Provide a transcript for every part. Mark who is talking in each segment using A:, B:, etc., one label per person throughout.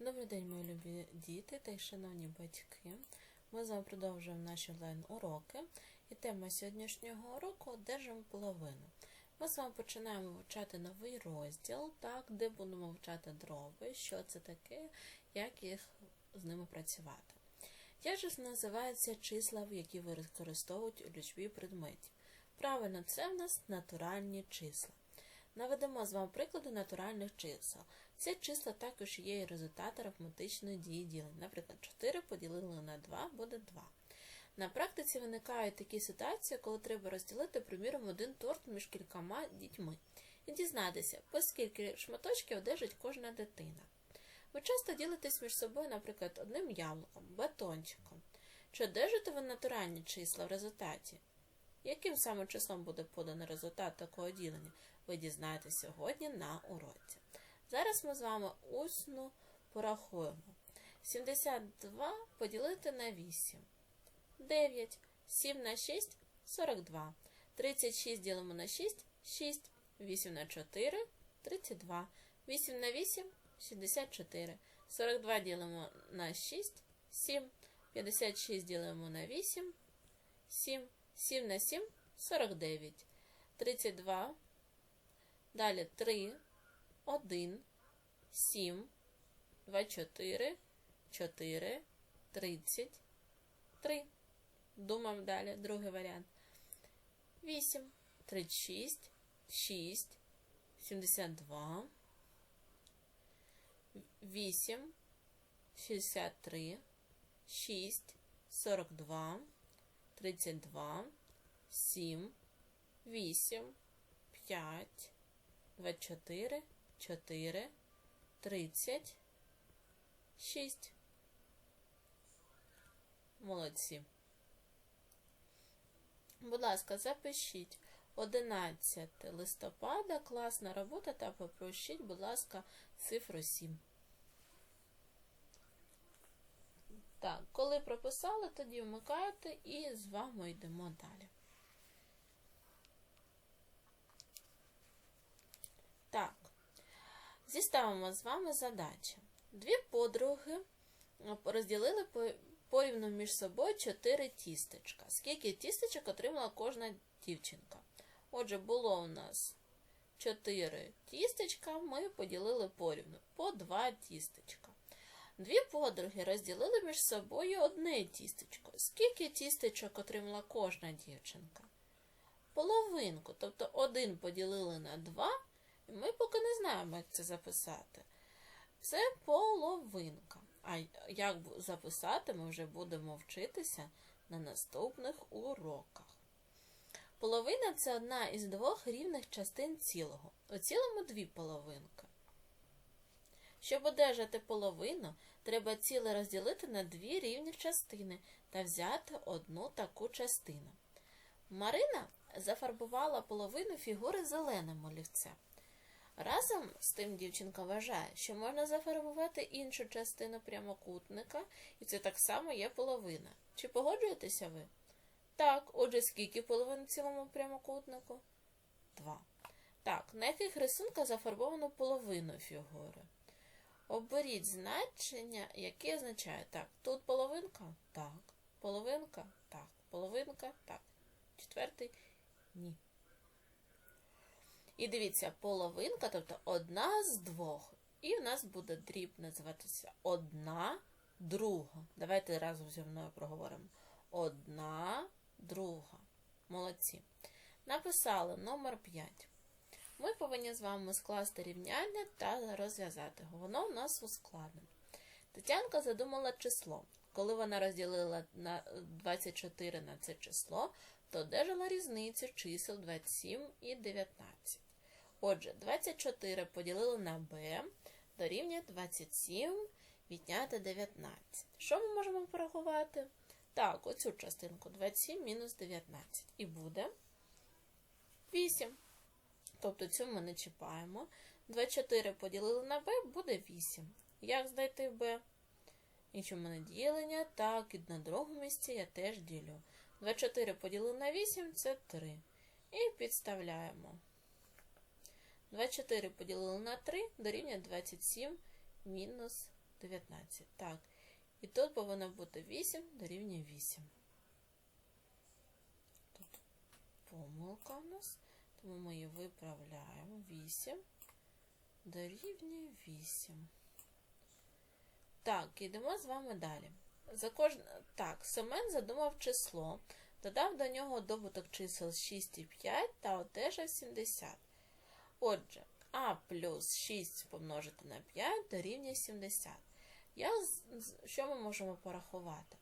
A: Добрий день, мої любі діти та й шановні батьки. Ми з вами продовжуємо наші онлайн-уроки. І тема сьогоднішнього уроку одержимо половину. Ми з вами починаємо вивчати новий розділ, так, де будемо вивчати дроби, що це таке, як їх з ними працювати. Як же називаються числа, які використовують у лічбі предметів? Правильно, це в нас натуральні числа. Наведемо з вами приклади натуральних чисел. Ці числа також є і результати арифметичної дії ділення. Наприклад, 4 поділили на 2 буде 2. На практиці виникають такі ситуації, коли треба розділити, приміром, один торт між кількома дітьми і дізнатися, по скільки шматочків одержить кожна дитина. Ви часто ділитесь між собою, наприклад, одним яблуком, батончиком. Чи одержите ви натуральні числа в результаті? Яким саме числом буде поданий результат такого ділення, ви дізнаєтесь сьогодні на уроці. Зараз ми з вами усно порахуємо. 72 поділити на 8. 9. 7 на 6 42. 36 ділимо на 6 6. 8 на 4 32. 8 на 8 64. 42 ділимо на 6 7. 56 ділимо на 8 7. 7 на 7 49. 32. Далі 3, 1, 7, 24, 4, 30, 3. Думаємо далі, другий варіант. 8, 36, 6, 72, 8, 63, 6, 42, 32, 7, 8, 5, 24, 4, 30, 6. Молодці. Будь ласка, запишіть 11 листопада, класна робота та попрощіть, будь ласка, цифру 7. Так, коли прописали, тоді вмикаєте і з вами йдемо далі. Так, зіставимо з вами задачі. Дві подруги розділили порівну між собою 4 тістечка. Скільки тістечок отримала кожна дівчинка? Отже, було у нас 4 тістечка, ми поділили порівну по 2 тістечка. Дві подруги розділили між собою одне тістечко. Скільки тістечок отримала кожна дівчинка? Половинку, тобто один поділили на 2. Ми поки не знаємо, як це записати. Це половинка. А як записати, ми вже будемо вчитися на наступних уроках. Половина це одна із двох рівних частин цілого. У цілому дві половинки. Щоб одержати половину, треба ціле розділити на дві рівні частини та взяти одну таку частину. Марина зафарбувала половину фігури зеленим олівцем. Разом з тим дівчинка вважає, що можна зафарбувати іншу частину прямокутника, і це так само є половина. Чи погоджуєтеся ви? Так, отже, скільки половин в цілому прямокутнику? Два. Так, на яких рисунках зафарбовано половину фігури? Оберіть значення, яке означає так. Тут половинка? Так. Половинка? Так. Половинка? Так. Четвертий? Ні. І дивіться, половинка, тобто одна з двох. І в нас буде дріб називатися одна друга. Давайте разом зі мною проговоримо. Одна друга. Молодці. Написали номер 5. Ми повинні з вами скласти рівняння та розв'язати. Воно у нас ускладнено. Тетянка задумала число. Коли вона розділила на 24 на це число, то одержала різницю чисел 27 і 19. Отже, 24 поділили на b дорівнює 27 відняти 19. Що ми можемо порахувати? Так, оцю частинку 27 мінус 19. І буде 8. Тобто цю ми не чіпаємо. 24 поділили на b буде 8. Як знайти b? І мене ділення, так, і на другому місці я теж ділю. 24 поділили на 8 це 3. І підставляємо. 24 поділили на 3 дорівнює 27 мінус 19. Так. І тут повинно бути 8 дорівнює 8. Тут помилка у нас, тому ми її виправляємо. 8 дорівнює 8. Так, йдемо з вами далі. За кож... Так, Семен задумав число, додав до нього добуток чисел 6 і 5 та одержав 70. Отже, а плюс 6 помножити на 5 дорівнює 70. Я... Що ми можемо порахувати?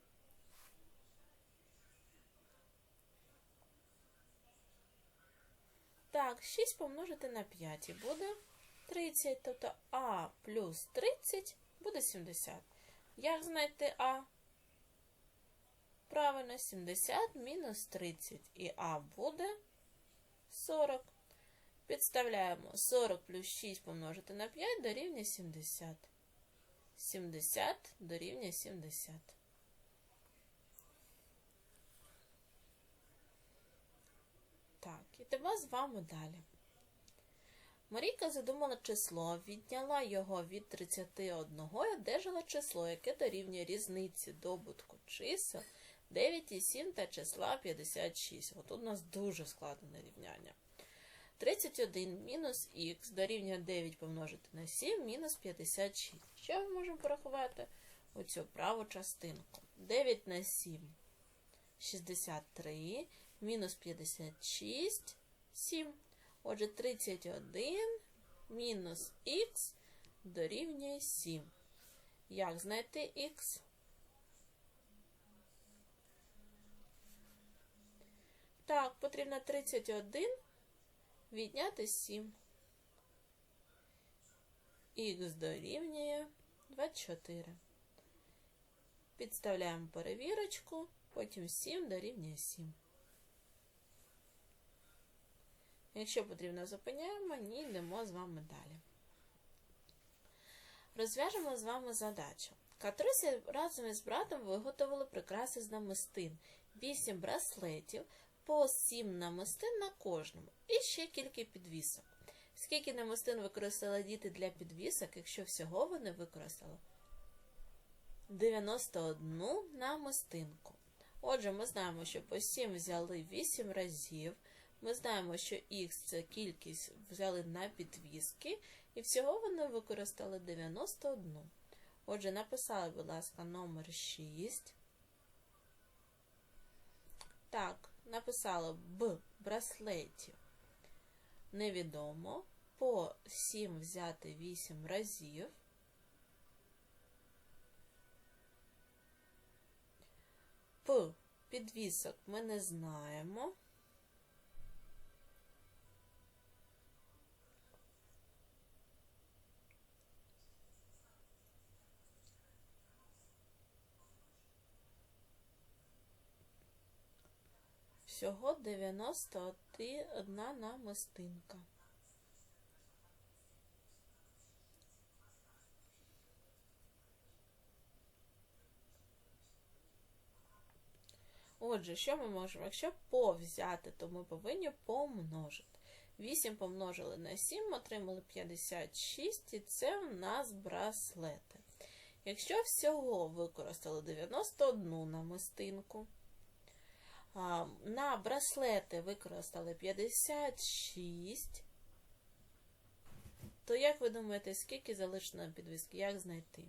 A: Так, 6 помножити на 5 і буде 30, тобто А плюс 30 буде 70. Як знайти А? Правильно, 70 мінус 30. І А буде 40. Підставляємо 40 плюс 6 помножити на 5 дорівнює 70. 70 дорівнює 70. Так, ідемо з вами далі. Марійка задумала число, відняла його від 31 і одержала число, яке дорівнює різниці добутку чисел 9,7 та числа 56. От тут у нас дуже складне рівняння. 31 мінус х дорівнює 9 помножити на 7 мінус 56. Що ми можемо порахувати? Оцю праву частинку. 9 на 7 63, мінус 56, 7. Отже, 31 мінус х дорівнює 7. Як знайти х? Так, потрібно 31 відняти 7. Х дорівнює 24. Підставляємо перевірочку, потім 7 дорівнює 7. Якщо потрібно, зупиняємо, ні, йдемо з вами далі. Розв'яжемо з вами задачу. Катруся разом із братом виготовили прикраси з намистин, 8 браслетів, по 7 намистин на кожному і ще кілька підвісок. Скільки намистин використали діти для підвісок, якщо всього вони використали? 91 намистинку. Отже, ми знаємо, що по 7 взяли 8 разів. Ми знаємо, що х це кількість взяли на підвіски, і всього вони використали 91. Отже, написали, будь ласка, номер 6. Так, написала Б браслетів. Невідомо. По 7 взяти 8 разів. П підвісок ми не знаємо. Всього 91 намистинка. Отже, що ми можемо? Якщо по взяти, то ми повинні помножити. 8 помножили на 7, отримали 56, і це в нас браслети. Якщо всього використали 91 намистинку, на браслети використали 56, то як ви думаєте, скільки залишено підвіски? Як знайти?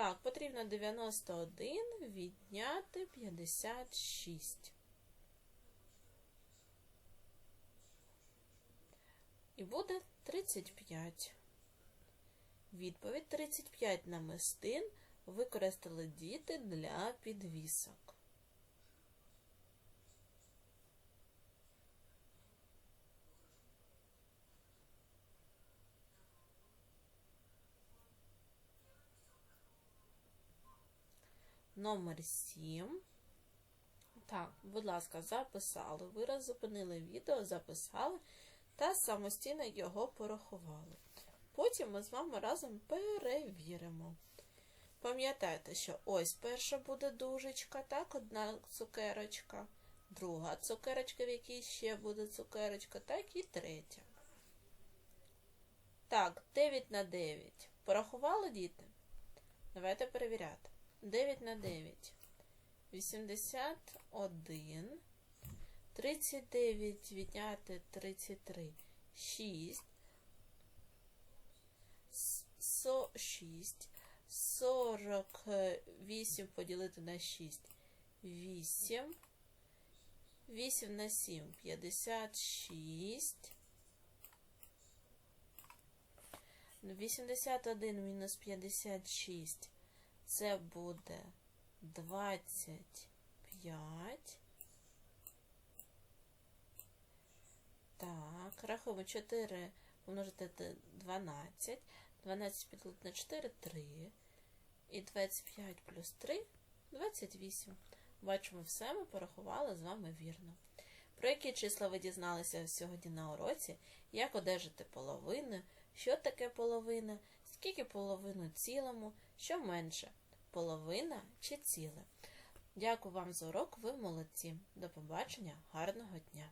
A: Так, потрібно 91 відняти 56. І буде 35. Відповідь 35 намистин використали діти для підвісок. Номер 7. Так, будь ласка, записали. Ви раз зупинили відео, записали та самостійно його порахували. Потім ми з вами разом перевіримо. Пам'ятайте, що ось перша буде дужечка, так, одна цукерочка. друга цукерочка, в якій ще буде цукерочка, так і третя. Так, 9 на 9. Порахували діти? Давайте перевіряти. 9 на 9. 81. 39 відняти 33. 6. Со 6. 48 поділити на 6. 8. 8 на 7. 56. 81 мінус 56. Це буде 25. Так, рахуємо 4 помножити на 12. 12 поділити на 4 3. І 25 плюс 3 28. Бачимо, все ми порахували з вами вірно. Про які числа ви дізналися сьогодні на уроці, як одержати половину, що таке половина, скільки половину цілому, що менше половина чи ціле. Дякую вам за урок, ви молодці. До побачення, гарного дня!